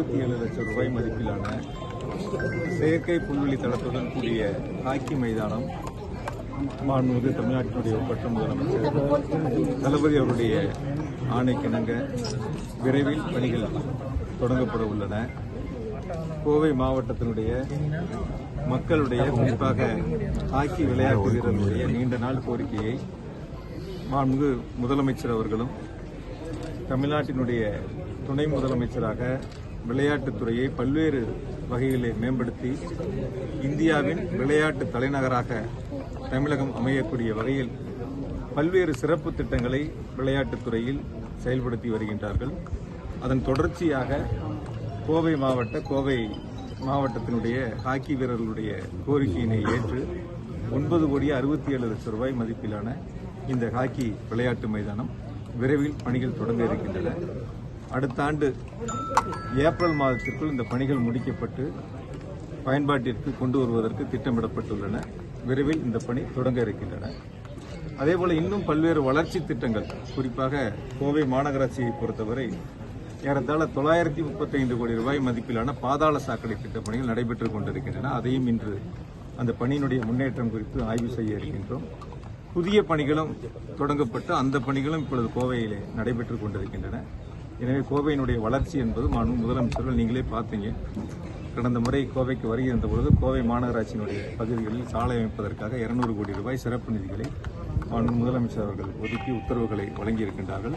அறுபத்தி ஏழு லட்சம் ரூபாய் மதிப்பிலான செயற்கை புல்வெளி தளத்துடன் கூடிய ஹாக்கி மைதானம் மாண்புமிகு தமிழ்நாட்டினுடைய ஒப்பற்ற முதலமைச்சர் தளபதி அவருடைய ஆணைக்கிணங்க விரைவில் பணிகள் தொடங்கப்பட உள்ளன. கோவை மாவட்டத்தினுடைய மக்களுடைய குறிப்பாக ஹாக்கி விளையாட்டு வீரர்களுடைய நீண்ட நாள் கோரிக்கையை மாண்புமிகு முதலமைச்சர் அவர்களும் தமிழ்நாட்டினுடைய துணை முதலமைச்சராக விளையாட்டுத்துறையை பல்வேறு வகைகளில் மேம்படுத்தி இந்தியாவின் விளையாட்டு தலைநகராக தமிழகம் அமையக்கூடிய வகையில் பல்வேறு சிறப்பு திட்டங்களை விளையாட்டுத்துறையில் செயல்படுத்தி வருகின்றார்கள். அதன் தொடர்ச்சியாக கோவை மாவட்ட கோவை மாவட்டத்தினுடைய ஹாக்கி வீரர்களுடைய கோரிக்கையினை ஏற்று ஒன்பது கோடி அறுபத்தி ஏழு லட்சம் ரூபாய் மதிப்பிலான இந்த ஹாக்கி விளையாட்டு மைதானம் விரைவில் பணிகள் தொடங்க இருக்கின்றன. அடுத்த ஆண்டு ஏப்ரல் மாதத்திற்குள் இந்த பணிகள் முடிக்கப்பட்டு பயன்பாட்டிற்கு கொண்டு வருவதற்கு திட்டமிடப்பட்டுள்ளன. விரைவில் இந்த பணி தொடங்க இருக்கின்றன. அதேபோல இன்னும் பல்வேறு வளர்ச்சி திட்டங்கள் குறிப்பாக கோவை மாநகராட்சியை பொறுத்தவரை ஏறத்தாழ தொள்ளாயிரத்தி முப்பத்தைந்து கோடி ரூபாய் மதிப்பிலான பாதாள சாக்கடை திட்டப்பணிகள் நடைபெற்றுக் கொண்டிருக்கின்றன. அதையும் இன்று அந்த பணியினுடைய முன்னேற்றம் குறித்து ஆய்வு செய்ய இருக்கின்றோம். புதிய பணிகளும் தொடங்கப்பட்டு அந்த பணிகளும் இப்பொழுது கோவையிலே நடைபெற்றுக் கொண்டிருக்கின்றன. எனவே கோவையினுடைய வளர்ச்சி என்பது மனு முதலமைச்சர்கள் நீங்களே பார்த்தீங்க. கடந்த முறை கோவைக்கு வருகை பொழுது கோவை மாநகராட்சியினுடைய பகுதிகளில் சாலை அமைப்பதற்காக இருநூறு கோடி ரூபாய் சிறப்பு நிதிகளை மாநில முதலமைச்சர் அவர்கள் ஒதுக்கி உத்தரவுகளை வழங்கியிருக்கின்றார்கள்.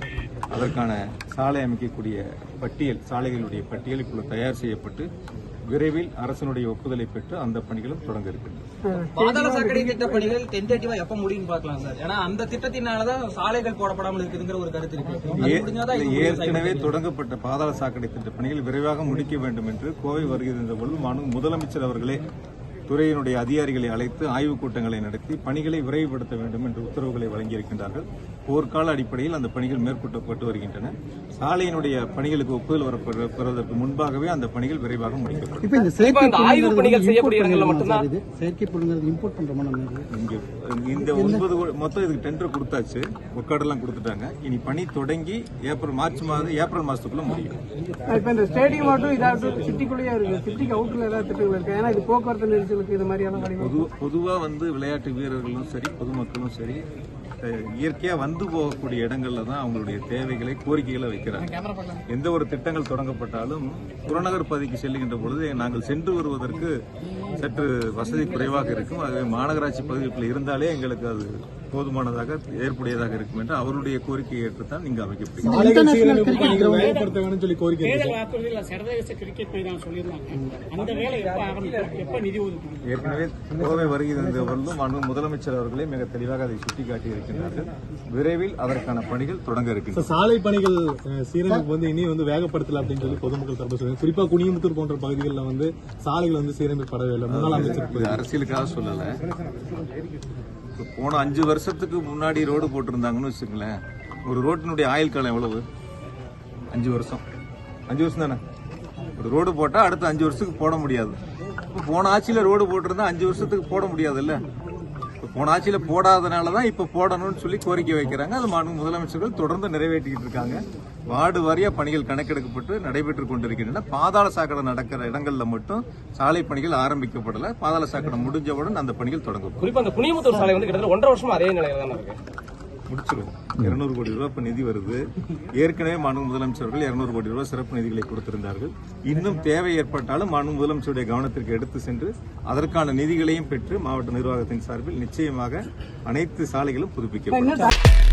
அதற்கான சாலை அமைக்கக்கூடிய பட்டியல் சாலைகளுடைய பட்டியல் இப்பொழுது தயார் செய்யப்பட்டு விரைவில் அரசனுடைய ஒப்புதலை பெற்று அந்த பணிகளும் தொடங்க இருக்கின்றன. பாதாள சாக்கடை திட்ட பணிகள் டென்டேட்டிவா எப்ப முடியும்னு பார்க்கலாம் சார். ஏன்னா அந்த திட்டத்தினாலதான் சாலைகள் போடப்படாமல் இருக்குதுங்கிற ஒரு கருத்து இருக்கு. ஏற்கனவே தொடங்கப்பட்ட பாதாள சாக்கடை திட்ட பணிகள் விரைவாக முடிக்க வேண்டும் என்று கோவை பொழுது மாண்பு முதலமைச்சர் அவர்களே துறையினுடைய அதிகாரிகளை அழைத்து ஆய்வுக் கூட்டங்களை நடத்தி பணிகளை விரைவுபடுத்த வேண்டும் என்று உத்தரவுகளை வழங்கியிருக்கின்றார்கள். போர்க்கால அடிப்படையில் அந்த பணிகள் மேற்கொள்ளப்பட்டு வருகின்றன. சாலையினுடைய பணிகளுக்கு ஒப்புதல் வரப்பெற- பெறுவதற்கு முன்பாகவே அந்த பணிகள் விரைவாக முடிக்கப்படும். இப்ப இந்த ஒன்பது மொத்தம் இதுக்கு டெண்டர் கொடுத்தாச்சு. ஒக்காடெல்லாம் கொடுத்துட்டாங்க. இனி பணி தொடங்கி ஏப்ரல் மார்ச் மாதம் ஏப்ரல் மாசத்துக்குள்ள முடியும். இப்ப இந்த ஸ்டேடியம் மட்டும் இதாவது சிட்டிக்குள்ளேயே இருக்கு. சிட்டிக்கு அவுட்ல ஏதாவது திட்டங்கள் இருக்கு ஏன்னா இது போக்குவரத்து நெரிசலுக்கு இது மாதிரியான பொது பொதுவா வந்து விளையாட்டு வீரர்களும் சரி பொதுமக்களும் சரி அஹ், இயற்கையா வந்து போகக்கூடிய இடங்கள்ல தான் அவங்களுடைய தேவைகளை கோரிக்கைகளை வைக்கிறாங்க. எந்த ஒரு திட்டங்கள் தொடங்கப்பட்டாலும் புறநகர் பகுதிக்கு செல்லுகின்ற பொழுது நாங்கள் சென்று வருவதற்கு சற்று வசதி குறைவாக இருக்கும். ஆகவே மாநகராட்சி பகுதிக்குள்ள இருந்தாலே எங்களுக்கு அது போதுமானதாக ஏற்புடையதாக இருக்கும் என்று அவருடைய கோரிக்கையை ஏற்றுத்தான் இங்கு அமைக்கப்படுகிறது ஏற்கனவே கோவை வருகை தந்த பொழுதும் மாண்பு முதலமைச்சர் அவர்களே மிக தெளிவாக அதை சுட்டிக்காட்டி இருக்கின்றார்கள் விரைவில் அதற்கான பணிகள் தொடங்க இருக்கின்றன. சாலை பணிகள் சீரமைப்பு வந்து இனி வந்து வேகப்படுத்தல அப்படின்னு சொல்லி பொதுமக்கள் தரப்பு சொல்லுங்க குறிப்பா குனியமுத்தூர் போன்ற பகுதிகளில் வந்து சாலைகள் வந்து சீரமைக்கப்படவே இல்லை. முன்னாள் அமைச்சர் அரசியலுக்காக சொல்லல. இப்போ போன அஞ்சு வருஷத்துக்கு முன்னாடி ரோடு போட்டிருந்தாங்கன்னு வச்சுக்கோங்களேன். ஒரு ரோட்டினுடைய ஆயுள் காலம் எவ்வளவு? அஞ்சு வருஷம். அஞ்சு வருஷம் தானே? ஒரு ரோடு போட்டா அடுத்த அஞ்சு வருஷத்துக்கு போட முடியாது. இப்போ போன ஆட்சியில் ரோடு போட்டிருந்தா அஞ்சு வருஷத்துக்கு போட முடியாதுல்ல? போன ஆட்சியில் போடாதனால தான் இப்போ போடணும்னு சொல்லி கோரிக்கை வைக்கிறாங்க. அது மாண்பு முதலமைச்சர்கள் தொடர்ந்து நிறைவேற்றிக்கிட்டு இருக்காங்க. வார்டு வாரியாக பணிகள் கணக்கெடுக்கப்பட்டு நடைபெற்றுக் கொண்டிருக்கின்றன. பாதாள சாக்கடை நடக்கிற இடங்களில் மட்டும் சாலை பணிகள் ஆரம்பிக்கப்படலை. பாதாள சாக்கடை முடிஞ்சவுடன் அந்த பணிகள் தொடங்கும் குறிப்பாக அந்த புனியமுத்தூர் சாலை வந்து கிட்டத்தட்ட ஒன்றரை வருஷமா அதே நிலையில தான் இருக்கு? முடிச்சிருவோம். இருநூறு கோடி ரூபாய் இப்போ நிதி வருது. ஏற்கனவே மாண்பு முதலமைச்சர்கள் இருநூறு கோடி ரூபாய் சிறப்பு நிதிகளை கொடுத்திருந்தார்கள். இன்னும் தேவை ஏற்பட்டாலும் மாண்பு முதலமைச்சருடைய கவனத்திற்கு எடுத்து சென்று அதற்கான நிதிகளையும் பெற்று மாவட்ட நிர்வாகத்தின் சார்பில் நிச்சயமாக அனைத்து சாலைகளும் புதுப்பிக்கப்படும்.